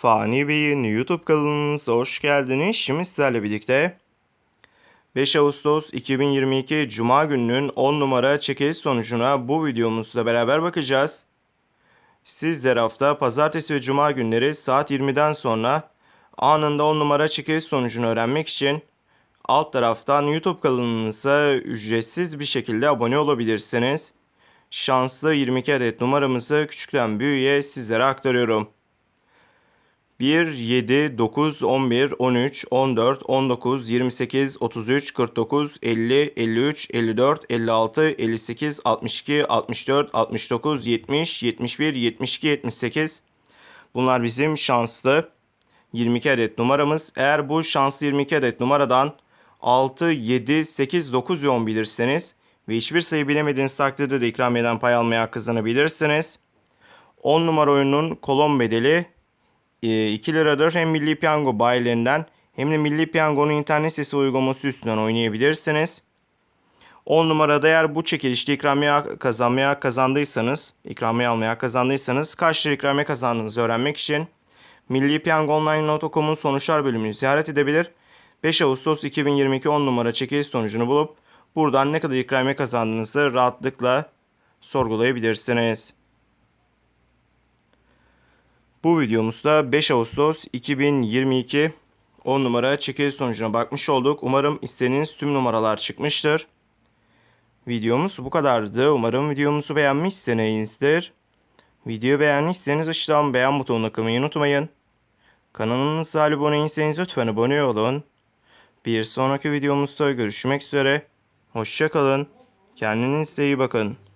Fani Bey'in YouTube kanalınıza hoş geldiniz. Şimdi sizlerle birlikte 5 Ağustos 2022 Cuma gününün 10 numara çekiliş sonucuna bu videomuzla beraber bakacağız. Sizler hafta pazartesi ve cuma günleri saat 20'den sonra anında 10 numara çekiliş sonucunu öğrenmek için alt taraftan YouTube kanalımıza ücretsiz bir şekilde abone olabilirsiniz. Şanslı 22 adet numaramızı küçükten büyüğe sizlere aktarıyorum. 1, 7, 9, 11, 13, 14, 19, 28, 33, 49, 50, 53, 54, 56, 58, 62, 64, 69, 70, 71, 72, 78. Bunlar bizim şanslı 22 adet numaramız. Eğer bu şanslı 22 adet numaradan 6, 7, 8, 9 ve 10 bilirseniz ve hiçbir sayı bilemediğiniz takdirde de ikramiyeden pay almaya kazanabilirsiniz. 10 numara oyunun kolon bedeli 2 liradır. Hem Milli Piyango bayilerinden hem de Milli Piyango'nun internet sitesi uygulaması üstünden oynayabilirsiniz. 10 numarada eğer bu çekilişte ikramiye kazanmaya kazandıysanız, ikramiye almaya kazandıysanız kaç lira ikramiye kazandığınızı öğrenmek için millipiyangoonline.com'un sonuçlar bölümünü ziyaret edebilir. 5 Ağustos 2022 10 numara çekiliş sonucunu bulup buradan ne kadar ikramiye kazandığınızı rahatlıkla sorgulayabilirsiniz. Bu videomuzda 5 Ağustos 2022 10 numara çekiliş sonucuna bakmış olduk. Umarım istediğiniz tüm numaralar çıkmıştır. Videomuz bu kadardı. Umarım videomuzu beğenmişsinizdir. Videoyu beğendiyseniz aşağıdan beğen butonuna kılmayı unutmayın. Kanalımıza abone değilseniz lütfen abone olun. Bir sonraki videomuzda görüşmek üzere. Hoşçakalın. Kendinize iyi bakın.